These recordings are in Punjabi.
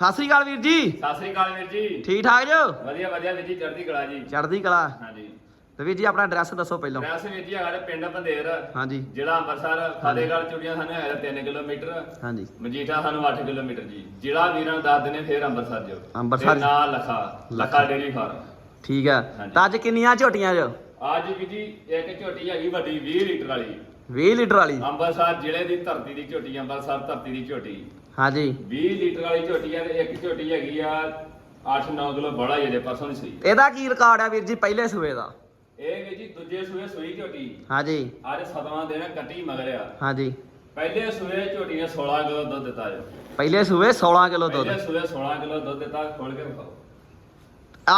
ਸਤਿ ਸ੍ਰੀ ਅਕਾਲ ਵੀਰ ਜੀ। ਸਤਿ ਸ੍ਰੀ ਅਕਾਲ ਵੀਰ ਜੀ। ਠੀਕ ਠਾਕ ਜੋ? ਵਧੀਆ ਵਧੀਆ ਵੀਰ ਜੀ ਚੜ੍ਹਦੀ ਕਲਾ ਜੀ। ਚੜ੍ਹਦੀ ਕਲਾ। ਹਾਂਜੀ। ਤੇ ਵੀਰ ਜੀ ਆਪਣਾ ਐਡਰੈਸ ਦੱਸੋ ਪਹਿਲਾਂ। ਐਡਰੈਸ ਵੀਰ ਜੀ ਹੈਗਾ ਪਿੰਡ ਬੰਦੇਰ ਹਾਂਜੀ। ਜ਼ਿਲ੍ਹਾ ਅੰਮ੍ਰਿਤਸਰ ਫਤਿਹਗੜ੍ਹ ਚੁੜੀਆਂ ਸਾਨੂੰ ਹੈਗਾ 3 ਕਿਲੋਮੀਟਰ। ਹਾਂਜੀ। ਮਜੀਠਾ ਸਾਨੂੰ 8 ਕਿਲੋਮੀਟਰ ਜੀ। ਜ਼ਿਲ੍ਹਾ ਵੀਰਾਂ ਦੱਸ ਦਿੰਦੇ ਫੇਰ ਅੰਮ੍ਰਿਤਸਰ ਜੋ। ਅੰਮ੍ਰਿਤਸਰ। ਨਾਲ ਲਖਾ ਲਖਾ ਡੇਰੀ ਫਾਰਮ। ਠੀਕ ਹਾਂਜੀ। ਤਾਂ ਅੱਜ ਕਿੰਨੀਆਂ ਝੋਟੀਆਂ ਜੋ? ਅੱਜ ਵੀਰ ਜੀ ਇੱਕ ਝੋਟੀ ਹੈਗੀ ਵੱਡੀ 20 ਲੀਟਰ ਵਾਲੀ। 20 ਲੀਟਰ ਵਾਲੀ। ਅੰਮ੍ਰਿਤਸਰ ਜ਼ਿਲ੍ਹੇ ਦੀ ਧਰਤੀ ਦੀ ਝੋਟੀ ਅੰਮ੍ਰਿਤਸਰ ਧਰਤੀ ਦੀ ਝੋਟੀ। ਹਾਂਜੀ। 20 ਲੀਟਰ ਵਾਲੀ ਝੋਟੀ ਤੇ ਇੱਕ ਝੋਟੀ ਹੈਗੀ ਆ 8-9 ਕਿਲੋ ਬੜਾ ਹੀ ਅਜੇ ਪਰਸੋਂ ਨਹੀਂ ਸੂਈ। ਇਹਦਾ ਕੀ ਰਿਕਾਰਡ ਆ ਵੀਰ ਜੀ ਪਹਿਲੇ ਸੂਏ ਦਾ? ਇਹ ਵੀ ਜੀ ਦੂਜੇ ਸੂਏ ਸੂਈ ਝੋਟੀ। ਹਾਂਜੀ। ਅੱਜ ਸਤਵਾਂ ਦਿਨ ਕੱਟੀ ਮਗਰ ਆ। ਹਾਂਜੀ। ਪਹਿਲੇ ਸੂਏ ਝੋਟੀ ਨੇ 16 ਕਿਲੋ ਦੁੱਧ ਦਿੱਤਾ ਜੋ। ਪਹਿਲੇ ਸੂਏ 16 ਕਿਲੋ ਦੁੱਧ। ਪਹਿਲੇ ਸੂਏ 16 ਕਿਲੋ ਦੁੱਧ ਦਿੱਤਾ ਖੋਲ ਕੇ ਵਿਖਾਓ।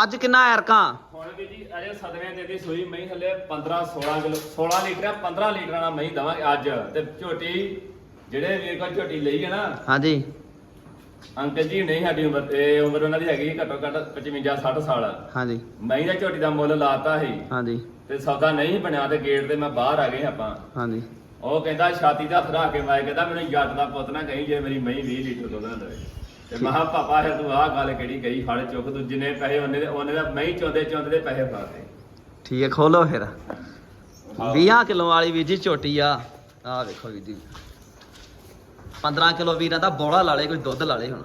ਅੱਜ ਕਿੰਨਾ ਐਰਕਾਂ? ਹੁਣ ਵੀ ਜੀ ਅਜੇ ਸਦਵੇਂ ਦੇ ਦੀ ਸੂਈ ਮਹੀਂ ਥੱਲੇ 15 16 ਕਿਲੋ 16 ਲੀਟਰ ਆ, 15 ਲੀਟਰਾਂ ਨਾਲ ਮਹੀਂ ਦਵਾਂਗੇ ਅੱਜ। ਤੇ ਝੋਟੀ ਜਿਹੜੇ ਵੀਰ ਕੋਲ ਝੋਟੀ ਲਈ ਹੈ ਨਾ ਹਾਂਜੀ। ਅੰਕਲ ਜੀ ਨਹੀਂ ਸਾਡੀ ਉਮਰ ਇਹ ਉਮਰ ਉਹਨਾਂ ਦੀ ਹੈਗੀ ਘੱਟੋ ਘੱਟ 55 60 ਸਾਲ। ਹਾਂਜੀ। ਮਹੀਂ ਦਾ ਝੋਟੀ ਦਾ ਮੁੱਲ ਲਾਤਾ ਸੀ। ਹਾਂਜੀ। ਤੇ ਸੌਦਾ ਨਹੀਂ ਬਣਿਆ ਤੇ ਗੇਟ ਤੇ ਮੈਂ ਬਾਹਰ ਆ ਗਏ ਆਪਾਂ। ਹਾਂਜੀ। ਉਹ ਕਹਿੰਦਾ ਛਾਤੀ ਦਾ ਰੱਖ ਕੇ ਮੈਂ ਕਹਿੰਦਾ ਮੈਨੂੰ ਜੱਟ ਦਾ ਪੁੱਤ ਨਾ ਕਹੀਂ ਜੇ ਮੇਰੀ ਮਹੀਂ 20 ਲੀਟਰ ਦੁੱਧ ਨਾ ਦੇਵੇ। ਤੇ ਮੈਂ ਕਿਹਾ ਪਾਪਾ ਹੈ ਤੂੰ ਆਹ ਗੱਲ ਕਿਹੜੀ ਕਹੀ? ਫੜ ਚੁੱਕ ਤੂੰ ਜਿੰਨੇ ਪੈਸੇ ਉਹਨੇ ਦੇ ਉਹਨੇ ਦਾ ਮਹੀਂ ਚੋਂਦੇ ਚੋਂਦੇ ਦੇ ਪੈਸੇ ਫਾਤੇ ਠੀਕ ਹੈ ਖੋਲੋ ਫਿਰ। 20 ਕਿਲੋ ਵਾਲੀ ਵੀਰ ਜੀ ਝੋਟੀ ਆ। ਆ ਵੇਖੋ ਵੀਰ ਜੀ। 15 ਕਿਲੋ ਵੀਰਾਂ ਦਾ ਬੋੜਾ ਲਾ ਲੇ ਕੋਈ ਦੁੱਧ ਲਾ ਲੇ ਹੁਣ।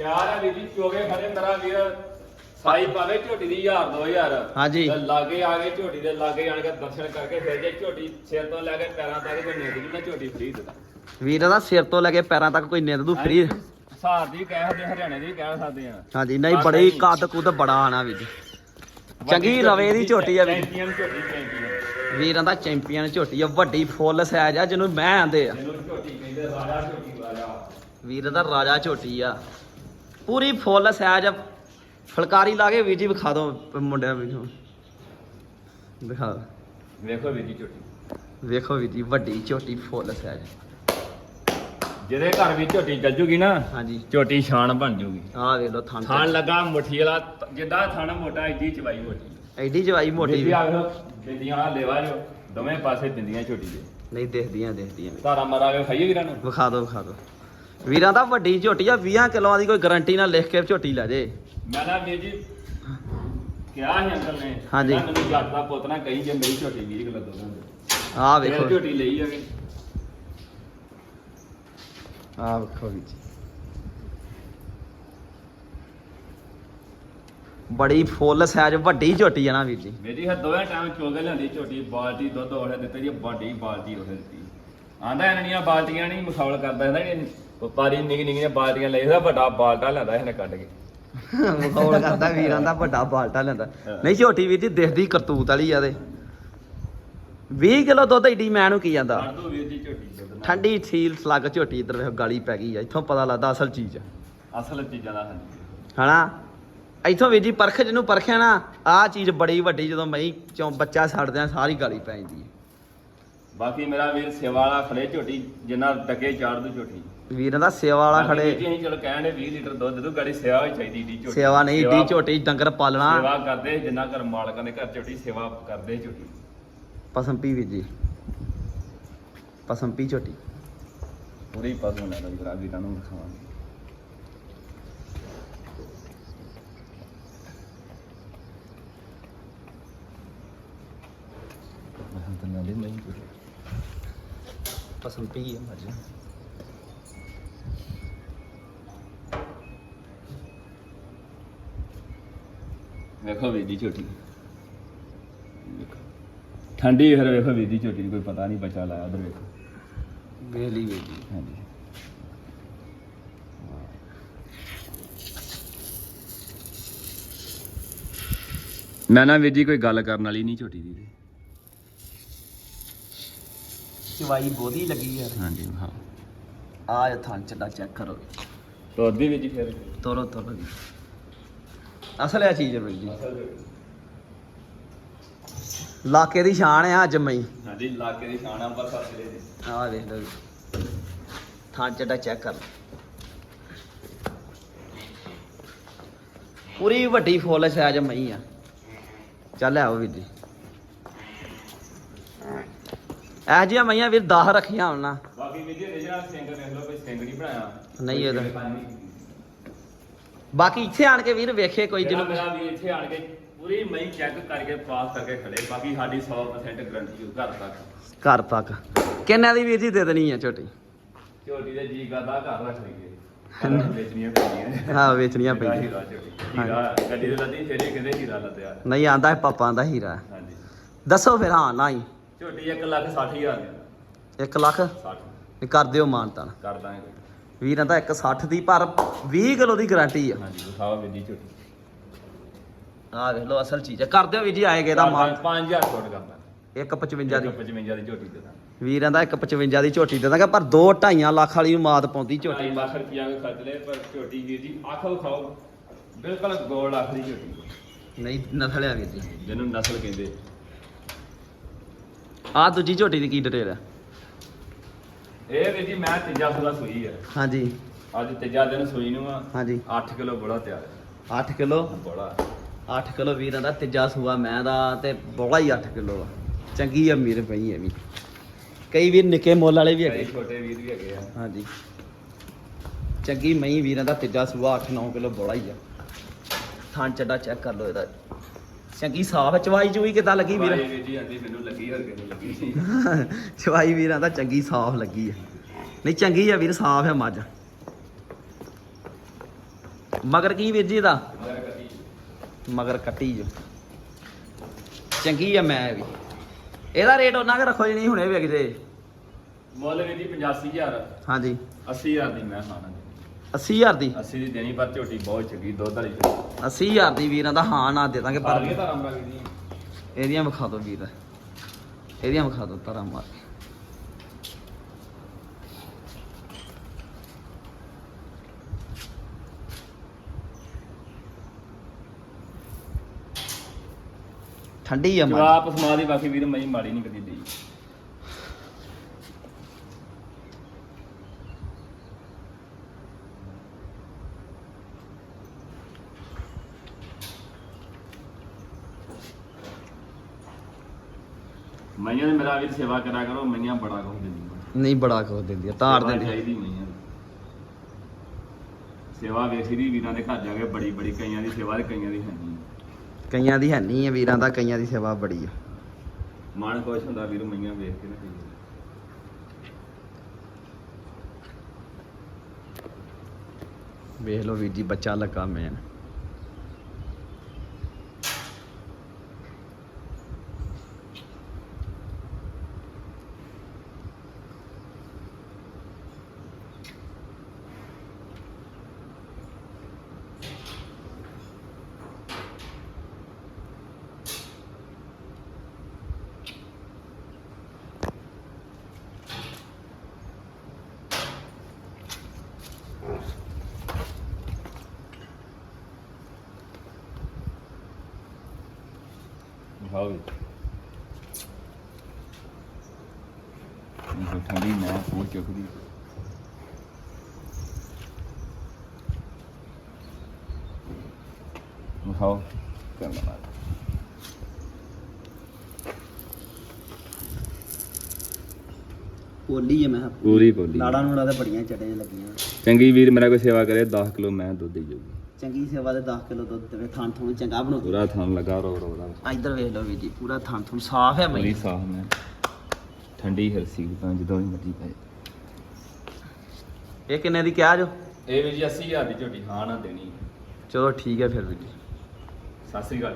ਯਾਰ ਆ ਵੀਰ ਜੀ ਚੋਗੇ ਖੜੇ ਮੇਰਾ ਵੀਰ ਸਾਈ ਪਾਵੇ ਝੋਟੀ ਦੀ 1000 2000 ਹਾਂਜੀ। ਲਾਗੇ ਆ ਗਏ ਝੋਟੀ ਦੇ ਲਾਗੇ ਆਣ ਕੇ ਦਰਸ਼ਨ ਕਰਕੇ ਫਿਰ ਜੇ ਝੋਟੀ ਸਿਰ ਤੋਂ ਲੈ ਕੇ ਪੈਰਾਂ ਤੱਕ ਕੋਈ ਨਿੰਦ ਜੀ ਨਾ ਝੋਟੀ ਫਰੀ ਦਿੱਤਾ ਵੀਰਾਂ ਦਾ ਸਿਰ ਤੋਂ ਲੈ ਕੇ ਪੈਰਾਂ ਤੱਕ ਕੋਈ ਨਿੰਦ ਦੂ ਫਰੀ। ਸਾਰ ਦੀ ਕਹਿ ਸਕਦੇ ਹਰਿਆਣੇ ਦੀ ਕਹਿ ਸਕਦੇ ਆ। ਹਾਂਜੀ ਨਹੀਂ ਬੜੀ ਕੱਦ ਕੁੱਦ ਬੜਾ ਆਣਾ ਵੀਰ ਜੀ। ਚੰਗੀ ਰਵੇ ਦੀ ਝੋਟੀ ਆ ਵੀਰ ਚੈਂਪੀਅਨ ਝੋਟੀ ਚੈਂਪੀਅਨ ਵੀਰਾਂ ਦਾ ਚੈਂਪੀਅਨ ਝੋਟੀ ਆ ਵੱਡੀ ਫੁੱਲ ਸਾਈਜ਼ ਆ ਜਿਹਨੂੰ ਮੈਂ ਆਂਦੇ ਆ। ਇਹਨੂੰ ਝੋਟੀ ਕਹਿੰਦੇ ਰਾਜਾ ਝੋਟੀ ਰਾਜਾ ਵੀਰ ਦਾ ਰਾਜਾ ਝੋਟੀ ਆ। ਪੂਰੀ ਫੁੱਲ ਸਾਈਜ਼ ਆ। ਫਲਕਾਰੀ ਲਾ ਕੇ ਵੀਰ ਜੀ ਵਿਖਾ ਦੋ ਮੁੰਡਿਆਂ ਨੂੰ ਦਿਖਾ ਵੇਖੋ ਵੀਰ ਜੀ ਝੋਟੀ। ਵੇਖੋ ਵੀਰ ਜੀ ਵੱਡੀ ਝੋਟੀ ਫੁੱਲ ਸਾਈਜ਼ ਜਿਹਦੇ ਘਰ ਵੀ ਝੋਟੀ ਚੱਲ ਜੂਗੀ ਨਾ ਹਾਂਜੀ। ਝੋਟੀ ਸ਼ਾਨ ਬਣ ਜੂਗੀ। ਆਹ ਵੇਖ ਲੋ ਥਣ ਥਣ ਲੱਗਾ ਮੁੱਠੀ ਵਾਲਾ ਜਿੱਦਾਂ ਥਣ ਮੋਟਾ ਏਡੀ ਚਵਾਈ ਮੋਟੀ। ਐਡੀ ਜਵਾਈ ਮੋਟੀ ਵੀ। ਵੀ ਆ ਬਿੰਦੀਆਂ ਆ ਲੈਵਾ ਜੋ ਦੋਵੇਂ ਪਾਸੇ ਬਿੰਦੀਆਂ ਝੋਟੀ ਦੇ। ਨਹੀਂ ਦੇਖਦੀਆਂ ਦੇਖਦੀਆਂ ਧਾਰਾ ਮਾਰਾ ਕੇ ਖਾਈਏ ਵੀਰਾਂ ਨੂੰ? ਵਿਖਾ ਦੋ ਵਿਖਾ ਦੋ ਵੀਰਾਂ ਦਾ ਵੱਡੀ ਝੋਟੀ ਆ 20 ਕਿਲੋਆਂ ਦੀ ਕੋਈ ਗਾਰੰਟੀ ਨਾਲ ਲਿਖ ਕੇ ਝੋਟੀ ਲੈ ਜੇ। ਮੈਂ ਨਾ ਵੀਰ ਜੀ ਕਿਹਾ ਸੀ ਅੰਕਲ ਨੇ ਹਾਂਜੀ। ਮੈਨੂੰ ਜੱਟ ਦਾ ਪੁੱਤ ਨਾ ਕਹੀ ਜੇ ਮੇਰੀ ਝੋਟੀ 20 ਕਿਲੋ ਆਹ ਫਿਰ ਵੇਖੋ ਝੋਟੀ ਲਈ ਜਾਗੇ ਆਹ ਵੇਖੋ ਵੀਰ ਜੀ। ਬੜੀ ਫੁੱਲ ਸਾਈਜ਼ ਵੱਡੀ ਝੋਟੀ ਆ ਨਾ ਵੀਰ ਜੀ। ਮੇਰੀ ਹਰ ਦੋਵੇਂ ਟਾਈਮ ਚੋਗੇ ਲਿਆਂਦੀ ਝੋਟੀ ਬਾਲਟੀ ਦੁੱਧ ਉਹਨੇ ਦਿੱਤੇ ਜੀ ਵੱਡੀ ਬਾਲਟੀ ਉਹਨੇ ਦਿੱਤੀ। ਆਂਦਾ ਇਹਨਾਂ ਦੀਆਂ ਬਾਲਟੀਆਂ ਨਹੀਂ ਮਖੌਲ ਕਰਦਾ ਇਹਦਾ ਨਹੀਂ ਵਪਾਰੀ ਨਿੱਕੀ ਨਿੱਕੀਆਂ ਬਾਲਟੀਆਂ ਲੈ ਇਹਦਾ ਵੱਡਾ ਬਾਲਟਾ ਲੈਂਦਾ ਇਹਨੇ ਕੱਢ ਕੇ। ਮਖੌਲ ਕਰਦਾ ਵੀਰਾਂ ਦਾ ਵੱਡਾ ਬਾਲਟਾ ਲੈਂਦਾ। ਨਹੀਂ ਝੋਟੀ ਵੀਰ ਜੀ ਦਿਖਦੀ ਕਰਤੂਤ ਵਾਲੀ ਆ ਤੇ। 20 ਕਿਲੋ ਦੁੱਧ ਏਡੀ ਮੈਂ ਨੂੰ ਕੀ ਜਾਂਦਾ ਕੱਢ ਦੋ ਵੀਰ ਜੀ ਝੋਟੀ ਦੁੱਧ ਨਾਲ। ਠੰਡੀ ਸੀਲ ਸਲੱਗ ਝੋਟੀ ਇੱਧਰ ਵੇਖੋ ਗਾਲੀ ਪੈ ਗਈ ਆ ਇੱਥੋਂ ਪਤਾ ਲੱਗਦਾ ਅਸਲ ਚੀਜ਼ ਆ। ਅਸਲ ਚੀਜ਼ਾਂ ਦਾ ਹਾਂਜੀ। ਹਨਾ? ਇੱਥੋਂ ਵੀਰ ਜੀ ਪਰਖ ਜਿਹਨੂੰ ਪਰਖਿਆ ਨਾ ਆਹ ਚੀਜ਼ ਬੜੀ ਵੱਡੀ ਜਦੋਂ ਮਈ ਚੋਂ ਬੱਚਾ ਛੱਡਦੇ ਆ ਸਾਰੀ ਗਾਲੀ ਪੈ ਜਾਂਦੀ ਹੈ। ਬਾਕੀ ਮੇਰਾ ਵੀਰ ਸੇਵਾ ਵਾਲਾ ਖੜੇ ਝੋਟੀ ਜਿੰਨਾ ਟਕੇ ਚਾੜ ਦੂ ਝੋਟੀ। ਵੀਰਾਂ ਦਾ ਸੇਵਾ ਵਾਲਾ ਬਾਕੀ ਵੀਰ ਜੀ ਖੜੇ ਅਸੀਂ ਚਲੋ ਕਹਿਣ ਦੇ 20 ਲੀਟਰ ਦੁੱਧ ਦੂ ਗਾੜੀ ਸੇਵਾ ਵੀ ਚਾਹੀਦੀ ਢੀ ਝੋਟੀ। ਸੇਵਾ ਨਹੀਂ ਏਡੀ ਝੋਟੀ ਡੰਗਰ ਪਾਲਣਾ। ਸੇਵਾ ਕਰਦੇ ਜਿੰਨਾ ਘਰ ਮਾਲਕਾਂ ਦੇ ਘਰ ਝੋਟੀ ਸੇਵਾ ਕਰਦੇ ਝੋਟੀ। ਪਸੰਪੀ ਵੀਰ ਜੀ। ਪਸੰਪੀ ਝੋਟੀ। ਪੂਰੀ ਪਸੂ ਲੈਣਾ ਵੀਰਾਂ ਵੀਰਾਂ ਨੂੰ ਵੇਖੋ ਝੋਟੀ। ਵੇਖੋ। ਠੰਡੀ ਫਿਰ ਵੇਖੋ ਵੀਰ ਦੀ ਝੋਟੀ ਕੋਈ ਪਤਾ ਨਹੀਂ ਬਚਾ ਲਾਇਆ ਉਧਰ ਵੇਖੋ। ਵੇਲੀ ਜੀ। ਹਾਂਜੀ। ਮੈਂ ਨਾ ਵੀਰ ਜੀ ਕੋਈ ਗੱਲ ਕਰਨ ਵਾਲੀ ਨਹੀਂ ਝੋਟੀ ਦੀ। ਚਵਾਈ ਬੋਧੀ ਲੱਗੀ ਯਾਰ ਹਾਂਜੀ ਹਾਂ। ਆ ਥਾਂ ਚੱਡਾ ਚੈੱਕ ਕਰੋ। ਤੋਰਦੀ ਵੀਰ ਜੀ ਫਿਰ। ਤੋਰੋ ਤੋਰੋ ਜੀ। ਅਸਲ ਇਹ ਚੀਜ਼ ਹੈ ਵੀਰ ਜੀ। ਲਾਕੇ ਦੀ ਸ਼ਾਨ ਆ ਅੱਜ ਮਈ। ਹਾਂਜੀ ਇਲਾਕੇ ਦੀ ਸ਼ਾਨ ਅੰਬਰਸਰ ਜ਼ਿਲ੍ਹੇ ਦੇ। ਆਹ ਦੇਖ ਲਓ ਜੀ। ਥਾਂ ਚੱਡਾ ਚੈੱਕ ਕਰ ਪੂਰੀ ਵੱਡੀ ਫੁੱਲ ਸਾਈਜ਼ ਮਈ ਆ। ਚੱਲ ਆਓ ਵੀਰ ਜੀ। ਇਹ ਜਿਹੀਆਂ ਮਈਆਂ ਵੀਰ 10 ਰੱਖੀਆਂ ਹੁਣ ਬਾਕੀ ਵੀਰ ਜੀ ਇਹਦੇ ਨਾਲ ਸਿੰਘ ਦੇਖ ਲਓ ਕੋਈ ਸਿੰਘ ਨਹੀਂ ਬਣਾਇਆ। ਨਹੀਂ ਇਹਦਾ। ਬਾਕੀ ਇੱਥੇ ਆਣ ਕੇ ਵੀਰ ਵੇਖੇ ਕੋਈ ਜਿਹਨੂੰ ਮੇਰਾ ਵੀ ਇੱਥੇ ਆਣ ਕੇ ਪੂਰੀ ਮਈ ਚੈੱਕ ਕਰਕੇ ਪਾਸ ਕਰਕੇ ਖੜੇ ਬਾਕੀ ਸਾਡੀ 100% ਗਰੰਟੀ ਘਰ ਤੱਕ। ਘਰ ਤੱਕ। ਕਿੰਨੇ ਦੀ ਵੀਰ ਜੀ ਦੇ ਦੇਣੀ ਆ ਝੋਟੀ? ਝੋਟੀ ਦੇ ਜੀ ਕਰਦਾ ਘਰ ਰੱਖ ਲਈਏ। ਘਰ ਵੇਚਣੀਆਂ ਪੈਂਦੀਆਂ ਹਾਂ ਵੇਚਣੀਆਂ ਹੀਰਾ ਪੈਂਦੀਆਂ ਹੀਰਾ ਝੋਟੀ। ਹੀਰਾ ਗੱਡੀ ਦੇ ਲੱਦੀ ਫੇਰੇ ਕਹਿੰਦੇ ਹੀਰਾ ਲੱਦਿਆ। ਨਹੀਂ ਆਂਦਾ ਪਾਪਾਂ ਦਾ ਹੀਰਾ ਹਾਂਜੀ। ਦੱਸੋ ਫਿਰ ਹਾਂ ਨਾ ਹੀ। ਝੋਟੀ 1 ਲੱਖ 60 ਹਜ਼ਾਰ ਦੀ। 1 ਲੱਖ? 60 ਕਰ ਦਿਓ ਮਾਨਤਾਨ। ਕਰ ਦਾਂਗੇ। ਵੀਰਾਂ ਦਾ 160 ਦੀ ਪਰ 20 ਕਿਲੋ ਦੀ ਗਾਰੰਟੀ ਆ। ਹਾਂਜੀ ਵਿਖਾਓ ਵੀਦੀ ਝੋਟੀ। ਆ ਵੇਖ ਲਓ ਅਸਲ ਚੀਜ਼ ਹੈ ਕਰ ਦਿਓ ਵੀਰ ਜੀ ਆਏਗੇ ਦਾ ਮਾਨ 5000 ਛੋਟ ਕਰਦਾ 155 ਦੀ। 55 ਦੀ ਝੋਟੀ ਦੇ ਦਾਂ ਵੀਰਾਂ ਦਾ 155 ਦੀ ਝੋਟੀ ਦੇ ਦਾਂਗੇ ਪਰ 2 2.5 ਲੱਖ ਵਾਲੀ ਨੂੰ ਮਾਤ ਪਾਉਂਦੀ ਝੋਟੀ। 2 ਲੱਖ ਰੁਪਿਆ ਕੇ ਖਰਚ ਲਏ ਪਰ ਝੋਟੀ ਵੀਰ ਜੀ ਅੱਖ ਵਿਖਾਓ। ਬਿਲਕੁਲ ਗੋਲ ਦੀ ਝੋਟੀ। ਨਹੀਂ ਨਸਲਿਆ ਵੀਰ ਜੀ। ਜਿਹਨੂੰ ਨਸਲ ਕਹਿੰਦੇ। ਆ ਦੂਜੀ ਝੋਟੀ ਦੀ ਕੀ ਡਿਟੇਲ ਹੈ ਇਹ ਵੀਰ ਜੀ ਮੈਂ ਤੀਜਾ ਸੂਆ ਸੂਈ ਹੈ ਹਾਂਜੀ। ਅੱਜ ਤੀਜਾ ਦਿਨ ਸੂਈ ਨੂੰ ਆ। ਹਾਂਜੀ। 8 ਕਿਲੋ ਬੋਲਾ ਤਿਆਰ ਹੈ 8 ਕਿਲੋ? ਬੋਲਾ 8 ਕਿਲੋ ਵੀਰਾਂ ਦਾ ਤੀਜਾ ਸੂਆ ਮੈਂ ਦਾ ਤੇ ਬੋਲਾ ਹੀ 8 ਕਿਲੋ ਆ। ਚੰਗੀ ਆ ਮੀਰ ਪਈ ਹੈ ਵੀ। ਕਈ ਵੀਰ ਨਿੱਕੇ ਮੁੱਲ ਵਾਲੇ ਵੀ ਹੈਗੇ। ਛੋਟੇ ਵੀਰ ਵੀ ਹੈਗੇ ਆ। ਹਾਂਜੀ। ਚੰਗੀ ਮਈ ਵੀਰਾਂ ਦਾ ਤੀਜਾ ਸੂਆ 8-9 ਕਿਲੋ ਬੋਲਾ ਹੀ ਆ। ਥਾਂ ਚੱਡਾ ਚੈੱਕ ਕਰ ਲਓ ਇਹਦਾ। ਚੰਗੀ ਸਾਫ਼ ਚਵਾਈ ਚੂਈ ਕਿਦਾਂ ਲੱਗੀ ਵੀਰ? ਭਾਈ ਵੀਰ ਜੀ ਆਂਦੀ ਮੈਨੂੰ ਲੱਗੀ ਹਰ ਕਿਨੂੰ ਲੱਗੀ ਸੀ ਚਵਾਈ ਵੀਰਾਂ ਦਾ ਚੰਗੀ ਸਾਫ਼ ਲੱਗੀ ਆ ਨਹੀਂ ਚੰਗੀ ਆ ਵੀਰ ਸਾਫ਼ ਹੈ ਮੱਝ। ਮਗਰ ਕੀ ਵੀਰ ਜੀ ਇਹਦਾ? ਮਗਰ ਕੱਟੀ ਮਗਰ ਕੱਟੀ ਜੋ। ਚੰਗੀ ਆ ਮੈਂ ਵੀ। ਇਹਦਾ ਰੇਟ ਉਹਨਾਂ ਕੇ ਰੱਖੋ ਜੀ ਨਹੀਂ ਹੁਣੇ ਵਿਕਦੇ ਮੁੱਲ ਵੀਰ ਜੀ 85000 ਹਾਂਜੀ। 80000 ਦੀ ਮੈਂ ਖਾਣਾ 80000 ਦੀ। 80 ਦੀ ਦੇਣੀ ਪਰ ਝੋਟੀ ਬਹੁਤ ਚੰਗੀ ਦੁੱਧ ਵਾਲੀ ਝੋਟੀ। 80000 ਦੀ ਵੀਰਾਂ ਦਾ ਹਾਂ ਨਾ ਦੇ ਦਾਂਗੇ ਪਰ ਦੀ ਇਹਦੀਆਂ ਵਿਖਾ ਦਿਓ ਵੀਰ। ਇਹਦੀਆਂ ਵਿਖਾ ਦਿਓ ਤਾਰਾ ਮਾਰ ਕੇ। ਠੰਡੀ ਆ ਮੱਝ ਜਵਾਬ ਸਮਾ ਦੀ ਬਾਕੀ ਵੀਰ ਮਈ ਮਾੜੀ ਨਹੀਂ ਕਦੀ ਦੀ ਮਈਆਂ ਨੇ ਮੇਰਾ ਵੀਰ ਸੇਵਾ ਕਰਿਆ ਕਰੋ ਮਈਆਂ ਬੜਾ ਕੁਝ ਦਿੰਦੀਆਂ ਨਹੀਂ ਬੜਾ ਕੁਝ ਦਿੰਦੀ ਆ ਤਾਰ ਸੇਵਾ ਦਿੰਦੀ ਆ। ਚਾਹੀਦੀ ਮਈਆਂ ਦੀ। ਸੇਵਾ ਵੇਖੀ ਦੀ ਵੀਰਾਂ ਦੇ ਘਰ ਜਾ ਕੇ ਬੜੀ ਬੜੀ ਕਈਆਂ ਦੀ ਸੇਵਾ ਤੇ ਕਈਆਂ ਦੀ ਹੈ ਨਹੀਂ ਕਈਆਂ ਦੀ ਹੈ ਨਹੀਂ ਆ ਵੀਰਾਂ ਦਾ ਕਈਆਂ ਦੀ ਸੇਵਾ ਬੜੀ ਆ ਮਨ ਖੁਸ਼ ਹੁੰਦਾ ਵੀਰ ਮਈਆਂ ਵੇਖ ਕੇ ਨਾ ਕਈ। ਵੇਖ ਲਓ ਵੀਰ ਜੀ ਬੱਚਾ ਲੱਗਾ ਮੈਨ ਵਿਖਾਓ ਵੀ ਇਹ ਠੰਡੀ ਮੈਂ ਹੋਰ ਚੁੱਕਦੀ ਵਿਖਾਓ ਕਰਨਾ ਪੋਲੀ ਆ ਮੈਂ ਕਿਹਾ। ਪੂਰੀ ਪੋਲੀ। ਲਾੜਾਂ ਨੂੜਾਂ ਤੇ ਬੜੀਆਂ ਚਟੇ ਲੱਗੀਆਂ। ਚੰਗੀ ਵੀਰ ਮੇਰਾ ਕੋਈ ਸੇਵਾ ਕਰੇ 10 ਕਿਲੋ ਮੈਂ ਦੁੱਧ ਦੇ ਜਾਊਗੀ ਚੰਗੀ ਸੇਵਾ ਦੇ 10 ਕਿਲੋ ਦੁੱਧ ਦੇਵੇ ਥਣ ਥਣ ਚੰਗਾ ਬਣਾਉਂਦੇ ਪੂਰਾ ਥਣ ਲੱਗਾ ਰੋ ਰੋ ਦਾ ਆ ਇੱਧਰ ਵੇਖ ਲਓ ਵੀਰ ਜੀ ਪੂਰਾ ਥਣ ਥਣ ਸਾਫ਼ ਹੈ ਪੂਰੀ ਮਈ ਸਾਫ਼ ਮੈਂ ਠੰਡੀ ਹਰਸੀ ਤਾਂ ਜਦੋਂ ਵੀ ਮਰਜ਼ੀ ਪਏ। ਇਹ ਕਿੰਨੇ ਦੀ ਕਿਹਾ ਜੋ? ਇਹ ਵੀ ਜੀ 80000 ਦੀ ਝੋਟੀ ਹਾਂ ਨਾ ਦੇਣੀ। ਚਲੋ ਠੀਕ ਹੈ ਫਿਰ ਵੀਰ ਜੀ। ਸਤਿ ਸ੍ਰੀ ਅਕਾਲ।